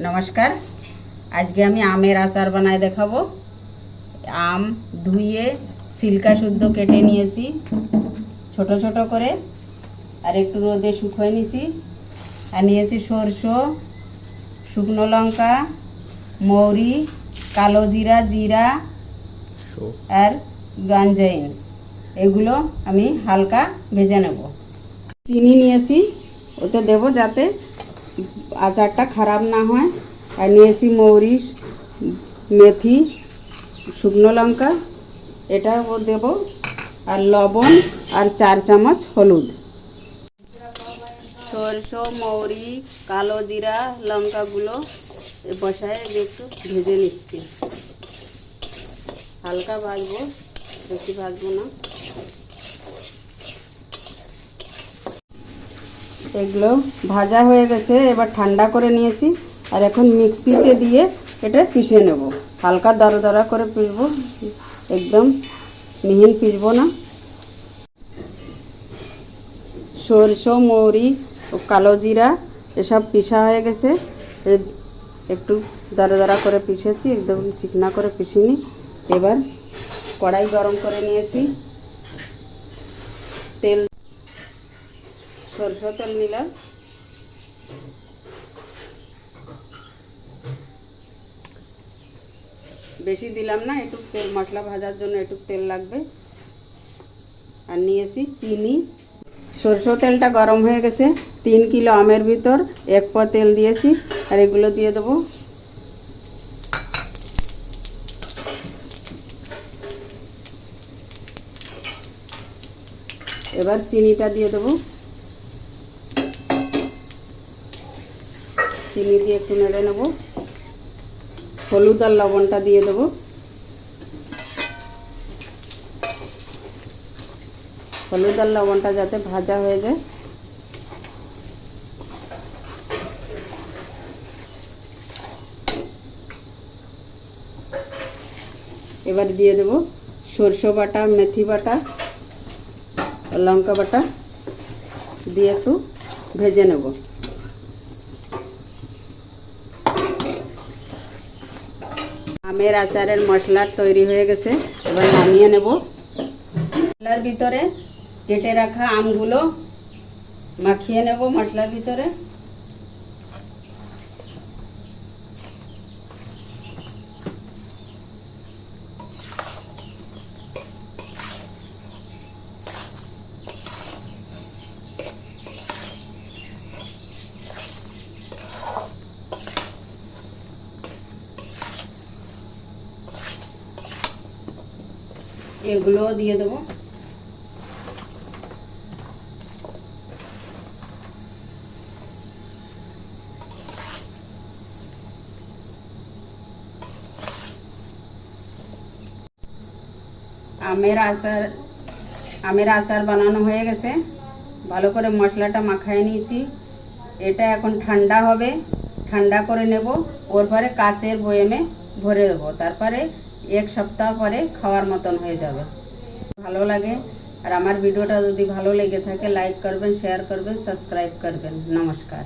নমস্কার। আজকে আমি আমের আচার বানায় দেখাবো। আম ধুয়ে সিল্কা শুদ্ধ কেটে নিয়েছি, ছোট ছোট করে, আর একটু রোদে শুকিয়ে নিয়েছি। আর নিয়েছি সরষো, শুকনো লঙ্কা, মৌরি, কালো জিরা জিরা, আর গাঞ্জাইন। এগুলো আমি হালকা ভেজে নেব। চিনি নিয়েছি, ওতে দেব যাতে আচারটা খারাপ না হয়। আর নিয়েছি মৌরি মেথি, শুকনো লঙ্কা এটা দেব। আর লবণ আর চার চামচ হলুদ। সরষো, মৌরি, কালো জিরা, লঙ্কাগুলো বসায় একটু ভেজে নিচ্ছি। হালকা ভাজবো, বেশি ভাজবো না। এগুলো ভাজা হয়ে গেছে, এবার ঠান্ডা করে নিয়েছি। আর এখন মিক্সিতে দিয়ে এটা পিষে নেব। হালকা দরা দরা করে পিসবো একদম মিহিন পিসবো না। সরষো, মৌরি ও কালো জিরা এসব পিষা হয়ে গেছে। একটু দরা দরা করে পিষেছি, একদম চিকনা করে পিষিনি। এবার কড়াই গরম করে নিয়েছি। তেল সরষে তেল নিলাম। বেশি দিলাম না একটু তেল, মশলা ভাজার জন্য একটু তেল লাগবে। আর নিয়েছি চিনি। সরষে তেলটা গরম হয়ে গেছে, তিন কিলো আমের ভিতর, এক পা তেল দিয়েছি, আর এগুলো দিয়ে দেবো। এবার চিনিটা দিয়ে দেবো। চিনি দিয়ে একটু নেড়ে নেব। হলুদ আর লবণটা দিয়ে দেবো। হলুদ আর লবণটা যাতে ভাজা হয়ে যায়। এবার দিয়ে দেবো সরষে বাটা, মেথি বাটা, লঙ্কা বাটা। দিয়ে একটু ভেজে নেব। আমের আচারের মশলা তৈরি হয়ে গেছে। এবার নামিয়ে নেব। মশলার ভিতরে কেটে রাখা আমগুলো মাখিয়ে নেব মশলার ভিতরে। এগুলো দিয়ে দেবো। আমের আচার আমের আচার বানানো হয়ে গেছে। ভালো করে মশলাটা মাখায় নিয়েছি। এটা এখন ঠান্ডা হবে। ঠান্ডা করে নেব। ওর পরে কাচের বয়েমে ভরে দেবো। তারপরে এক সপ্তাহ পরে খাওয়ার মতন হয়ে যাবে। ভালো লাগে। আর আমার ভিডিওটা যদি ভালো লেগে থাকে লাইক করবেন শেয়ার করবেন সাবস্ক্রাইব করবেন। নমস্কার।